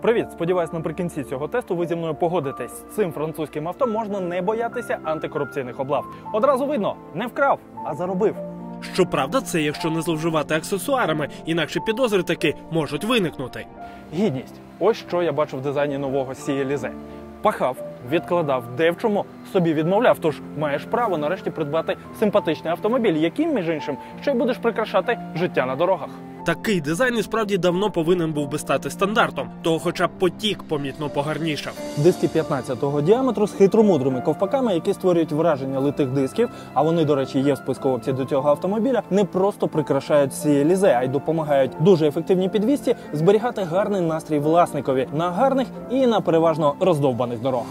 Привіт! Сподіваюсь, наприкінці цього тесту ви зі мною погодитесь. Цим французьким авто можна не боятися антикорупційних облав. Одразу видно, не вкрав, а заробив. Щоправда, це якщо не зловживати аксесуарами, інакше підозри таки можуть виникнути. Гідність. Ось що я бачу в дизайні нового Сія Лізе. Пахав, відкладав, де в чому собі відмовляв. Тож маєш право нарешті придбати симпатичний автомобіль, яким, між іншим, ще й будеш прикрашати життя на дорогах. Такий дизайн і справді давно повинен був би стати стандартом, то хоча б потік помітно погарнішав. Диски 15-го діаметру з хитромудрими ковпаками, які створюють враження литих дисків. А вони, до речі, є в списку опцій до цього автомобіля. Не просто прикрашають ці лізе, а й допомагають дуже ефективній підвісці зберігати гарний настрій власникові на гарних і на переважно роздовбаних дорогах.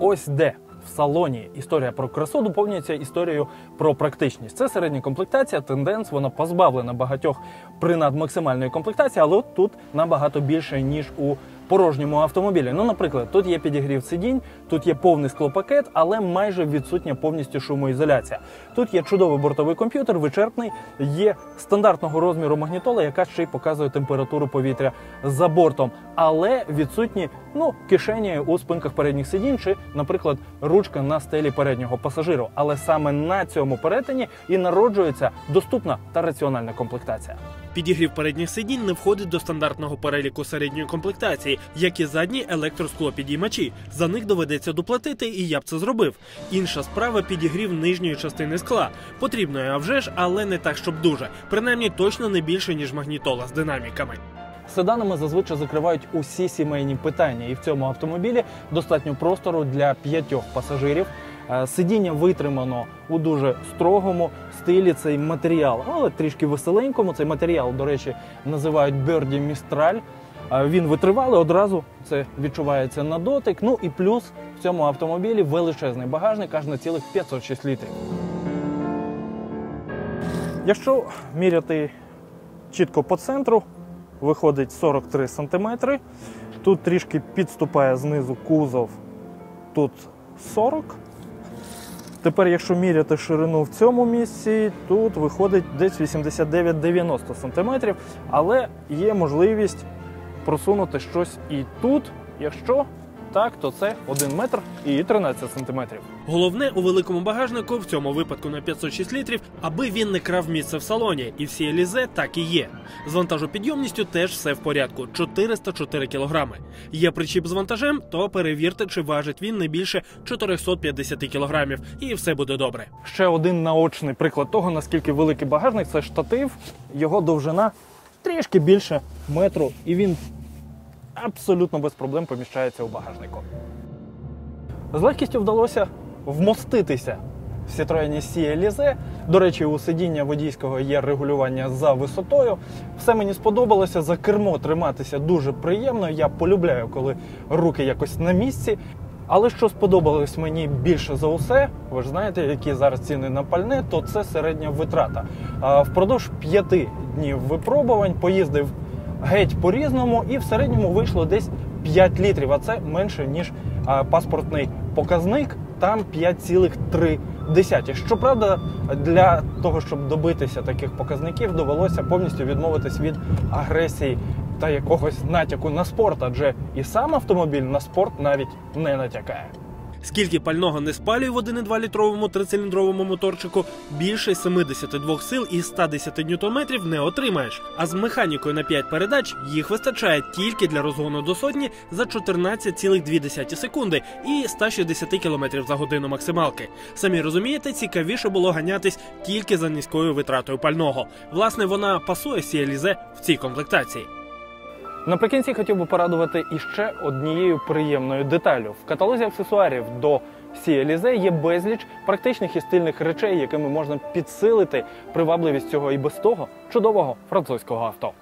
Ось де. В салоні історія про красу доповнюється історією про практичність. Це середня комплектація, тенденс, вона позбавлена багатьох принад максимальної комплектації, але от тут набагато більше ніж у порожньому автомобілі. Ну, наприклад, тут є підігрів сидінь, тут є повний склопакет, але майже відсутня повністю шумоізоляція. Тут є чудовий бортовий комп'ютер, вичерпний, є стандартного розміру магнітола, яка ще й показує температуру повітря за бортом, але відсутні ну кишені у спинках передніх сидінь, чи, наприклад, ручка на стелі переднього пасажиру. Але саме на цьому перетині і народжується доступна та раціональна комплектація. Підігрів передніх сидінь не входить до стандартного переліку середньої комплектації, як і задні електросклопідіймачі. За них доведеться доплатити, і я б це зробив. Інша справа підігрів нижньої частини скла. Потрібно, а вже ж, але не так, щоб дуже. Принаймні точно не більше, ніж магнітола з динаміками. Седанами зазвичай закривають усі сімейні питання, і в цьому автомобілі достатньо простору для п'ятьох пасажирів. Е, Сидіння витримано у дуже строгому стилі цей матеріал, але трішки веселенькому. Цей матеріал, до речі, називають Берді Містраль. Він витривалий одразу, це відчувається на дотик. Ну і плюс в цьому автомобілі величезний багажник, аж на цілих 506 літрів. Якщо міряти чітко по центру, виходить 43 см. Тут трішки підступає знизу кузов, тут 40 Тепер, якщо міряти ширину в цьому місці, тут виходить десь 89-90 см, але є можливість просунути щось і тут. Якщо так, то це 1 метр і 13 сантиметрів. Головне у великому багажнику, в цьому випадку на 506 літрів, аби він не крав місце в салоні. І всі елізе так і є. З вантажопідйомністю теж все в порядку 404 кілограми. Є причіп з вантажем, то перевірте, чи важить він не більше 450 кілограмів, і все буде добре. Ще один наочний приклад того, наскільки великий багажник це штатив, його довжина трішки більше метру, і він абсолютно без проблем поміщається у багажнику. З легкістю вдалося вмоститися в Citroën Sea Elise. До речі, у сидіння водійського є регулювання за висотою. Все мені сподобалося. За кермо триматися дуже приємно. Я полюбляю, коли руки якось на місці. Але що сподобалось мені більше за усе, ви ж знаєте, які зараз ціни на пальне, то це середня витрата. Впродовж п'яти днів випробувань поїздив геть по-різному, і в середньому вийшло десь 5 літрів, а це менше ніж паспортний показник. Там 5,3. Щоправда, для того, щоб добитися таких показників, довелося повністю відмовитись від агресії та якогось натяку на спорт, адже і сам автомобіль на спорт навіть не натякає. Скільки пального не спалює в 1,2 літровому трициліндровому моторчику, більше 72 сил і 110 ньютон-метрів не отримаєш. А з механікою на 5 передач їх вистачає тільки для розгону до сотні за 14,2 секунди і 160 км за годину максималки. Самі розумієте, цікавіше було ганятись тільки за низькою витратою пального. Власне, вона пасує Сіалізе в цій комплектації. Наприкінці хотів би порадувати іще однією приємною деталю. В каталозі аксесуарів до Сіелізе є безліч практичних і стильних речей, якими можна підсилити привабливість цього і без того чудового французького авто.